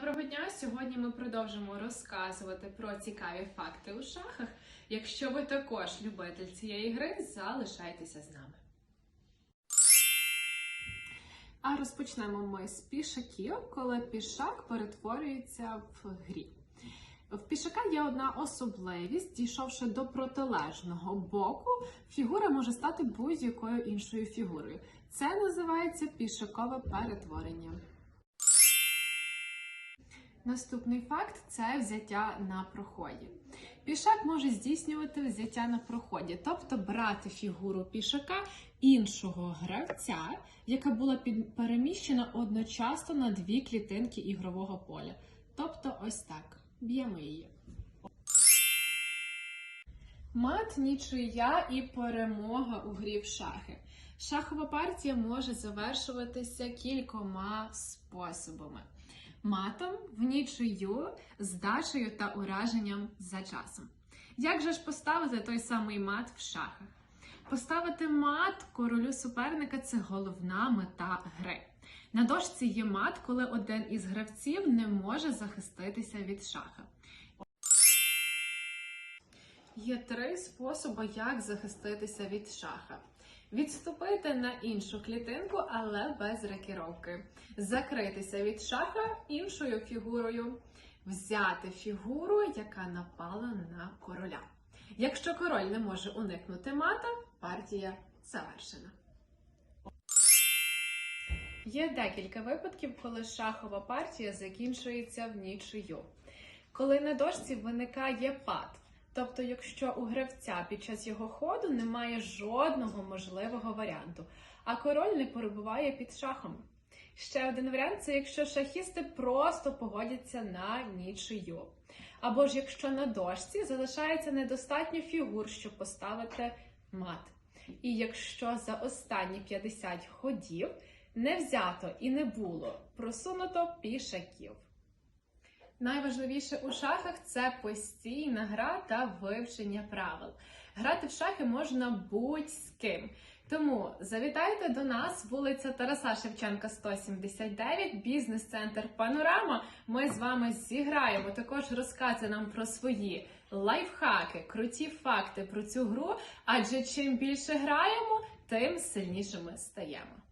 дня! Сьогодні ми продовжимо розказувати про цікаві факти у шахах. Якщо ви також любитель цієї гри, залишайтеся з нами. А розпочнемо ми з пішаків, коли пішак перетворюється в грі. В пішака є одна особливість, дійшовши до протилежного боку, фігура може стати будь-якою іншою фігурою. Це називається пішакове перетворення. Наступний факт це взяття на проході. Пішак може здійснювати взяття на проході, тобто брати фігуру пішака іншого гравця, яка була переміщена одночасно на дві клітинки ігрового поля. Тобто ось так. Б'ємо її. Мат, нічия і перемога у грі в шахи. Шахова партія може завершуватися кількома способами: матом, в нічию, здачею та ураженням за часом. Як же ж поставити той самий мат в шахах? Поставити мат королю суперника це головна мета гри. На дошці є мат, коли один із гравців не може захиститися від шаха. Є три способи, як захиститися від шаха. Відступити на іншу клітинку, але без рекіровки. Закритися від шаха іншою фігурою. Взяти фігуру, яка напала на короля. Якщо король не може уникнути мата, партія завершена. Є декілька випадків, коли шахова партія закінчується в нічию. Коли на дошці виникає пад, тобто, якщо у гравця під час його ходу немає жодного можливого варіанту, а король не перебуває під шахом. Ще один варіант це якщо шахісти просто погодяться на нічию. Або ж якщо на дошці залишається недостатньо фігур, щоб поставити мат. І якщо за останні 50 ходів не взято і не було просунуто пішаків. Найважливіше у шахах це постійна гра та вивчення правил. Грати в шахи можна будь з ким. Тому завітайте до нас, вулиця Тараса Шевченка, 179, бізнес-центр Панорама. Ми з вами зіграємо. Також розказуйте нам про свої лайфхаки, круті факти про цю гру. Адже чим більше граємо, тим сильнішими стаємо.